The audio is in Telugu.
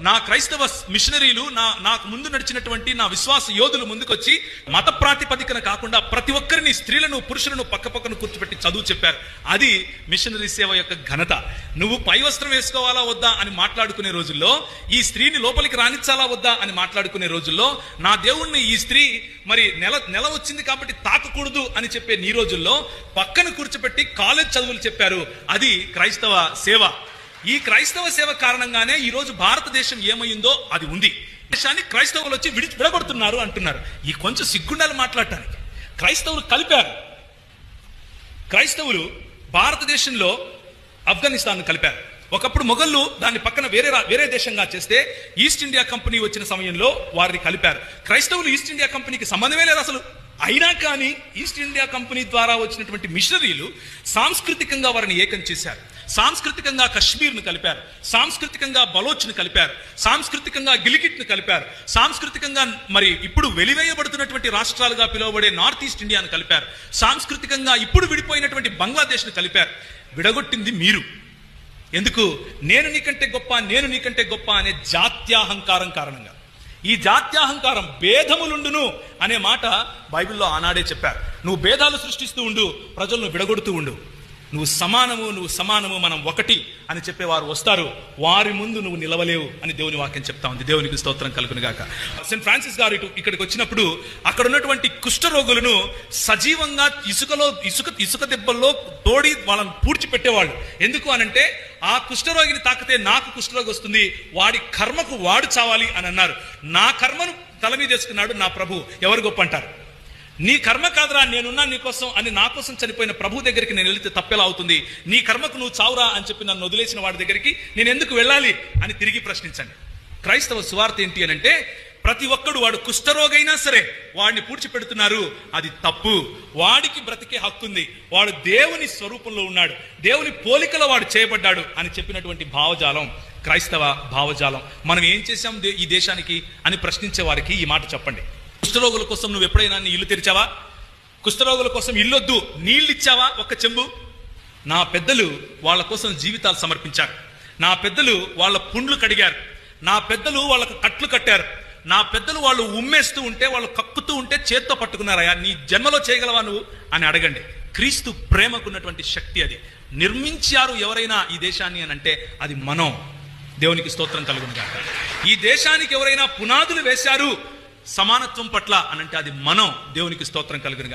నా క్రైస్తవ మిషనరీలు నా నాకు ముందు నడిచినటువంటి నా విశ్వాస యోధులు ముందుకొచ్చి మత ప్రాతిపదికన కాకుండా ప్రతి ఒక్కరిని స్త్రీలను పురుషులను పక్క పక్కన కూర్చోబెట్టి చదువు చెప్పారు. అది మిషనరీ సేవ యొక్క ఘనత. నువ్వు పై వస్త్రం వేసుకోవాలా వద్దా అని మాట్లాడుకునే రోజుల్లో ఈ స్త్రీని లోపలికి రానిచ్చాలా వద్దా అని మాట్లాడుకునే రోజుల్లో నా దేవుణ్ణి ఈ స్త్రీ మరి నెల నెల వచ్చింది కాబట్టి తాకకూడదు అని చెప్పే నీ రోజుల్లో పక్కన కూర్చోబెట్టి కాలేజ్ చదువులు చెప్పారు. అది క్రైస్తవ సేవ. ఈ క్రైస్తవ సేవ కారణంగానే ఈ రోజు భారతదేశం ఏమైందో అది ఉంది. దేశాన్ని క్రైస్తవులు వచ్చి విడిచి విడగొడుతున్నారు అంటున్నారు. ఈ కొంచెం సిగ్గుండాలు మాట్లాడటానికి. క్రైస్తవులు కలిపారు. క్రైస్తవులు భారతదేశంలో ఆఫ్ఘనిస్తాన్ కలిపారు. ఒకప్పుడు మొఘళ్ళు దాన్ని పక్కన వేరే రా- వేరే దేశంగా చేస్తే ఈస్ట్ ఇండియా కంపెనీ వచ్చిన సమయంలో వారిని కలిపారు. క్రైస్తవులు ఈస్ట్ ఇండియా కంపెనీకి సంబంధమే లేదు అసలు. అయినా కానీ ఈస్ట్ ఇండియా కంపెనీ ద్వారా వచ్చినటువంటి మిషనరీలు సాంస్కృతికంగా వారిని ఏకం చేశారు. సాంస్కృతికంగా కశ్మీర్ను కలిపారు సాంస్కృతికంగా బలోచ్ను కలిపారు సాంస్కృతికంగా గిలిగిట్ను కలిపారు సాంస్కృతికంగా మరి ఇప్పుడు వెలివేయబడుతున్నటువంటి రాష్ట్రాలుగా పిలువబడే నార్త్ ఈస్ట్ ఇండియాను కలిపారు సాంస్కృతికంగా ఇప్పుడు విడిపోయినటువంటి బంగ్లాదేశ్ను కలిపారు. విడగొట్టింది మీరు. ఎందుకు? నేను నీకంటే గొప్ప నేను నీకంటే గొప్ప అనే జాత్యాహంకారం కారణంగా. ఈ జాత్యాహంకారం భేదములుండును అనే మాట బైబిల్లో ఆనాడే చెప్పారు. నువ్వు భేదాలు సృష్టిస్తూ ఉండు ప్రజలను విడగొడుతూ ఉండు. నువ్వు సమానము నువ్వు సమానము మనం ఒకటి అని చెప్పేవారు వస్తారు. వారి ముందు నువ్వు నిలవలేవు అని దేవుని వాక్యం చెప్తా ఉంది. దేవునికి స్తోత్రం కలుగును గాక సెయింట్ ఫ్రాన్సిస్ గారు ఇటు ఇక్కడికి వచ్చినప్పుడు అక్కడ ఉన్నటువంటి కుష్ఠరోగులను సజీవంగా ఇసుకలో ఇసుక ఇసుక దెబ్బల్లో తోడి వాళ్ళని పూడ్చిపెట్టేవాళ్ళు. ఎందుకు అనంటే ఆ కుష్ఠరోగిని తాకితే నాకు కుష్ఠరోగి వస్తుంది వాడి కర్మకు వాడు చావాలి అని అన్నారు. నా కర్మను తల మీద వేసుకున్నాడు నా ప్రభు. ఎవరు గొప్ప అంటారు? నీ కర్మ కాదురా నేనున్నా నీకోసం అని నా కోసం చనిపోయిన ప్రభు దగ్గరికి నేను వెళితే తప్పెలా అవుతుంది. నీ కర్మకు నువ్వు చావురా అని చెప్పి నన్ను వదిలేసిన వాడి దగ్గరికి నేను ఎందుకు వెళ్ళాలి అని తిరిగి ప్రశ్నించండి. క్రైస్తవ సువార్త ఏంటి అని అంటే ప్రతి ఒక్కడు వాడు కుష్ఠరోగైనా సరే వాడిని పూడ్చిపెడుతున్నారు అది తప్పు. వాడికి బ్రతికే హక్కు ఉంది. వాడు దేవుని స్వరూపంలో ఉన్నాడు. దేవుని పోలికలో వాడు చేయబడ్డాడు అని చెప్పినటువంటి భావజాలం క్రైస్తవ భావజాలం. మనం ఏం చేశాం దే- ఈ దేశానికి అని ప్రశ్నించే వారికి ఈ మాట చెప్పండి. కుష్ఠరోగుల కోసం నువ్వు ఎప్పుడైనా నీ ఇల్లు తెరిచావా? కుష్ఠరోగుల కోసం ఇల్లొద్దు నీళ్ళు ఇచ్చావా ఒక్క చెంబు? నా పెద్దలు వాళ్ళ కోసం జీవితాలు సమర్పించారు. నా పెద్దలు వాళ్ళ పుండ్లు కడిగారు. నా పెద్దలు వాళ్ళకు కట్లు కట్టారు. నా పెద్దలు వాళ్ళు ఉమ్మేస్తూ ఉంటే వాళ్ళు కక్కుతూ ఉంటే చేత్తో పట్టుకున్నారయ్యా. నీ జన్మలో చేయగలవా నువ్వు? అని అడగండి. క్రీస్తు ప్రేమకున్నటువంటి శక్తి అది. నిర్మించారు ఎవరైనా ఈ దేశాన్ని అని అంటే అది మనం. దేవునికి స్తోత్రం కలుగును ఈ దేశానికి ఎవరైనా పునాదులు వేశారు సమానత్వం పట్ల అనంటే అది మనం దేవునికి స్తోత్రం కలుగును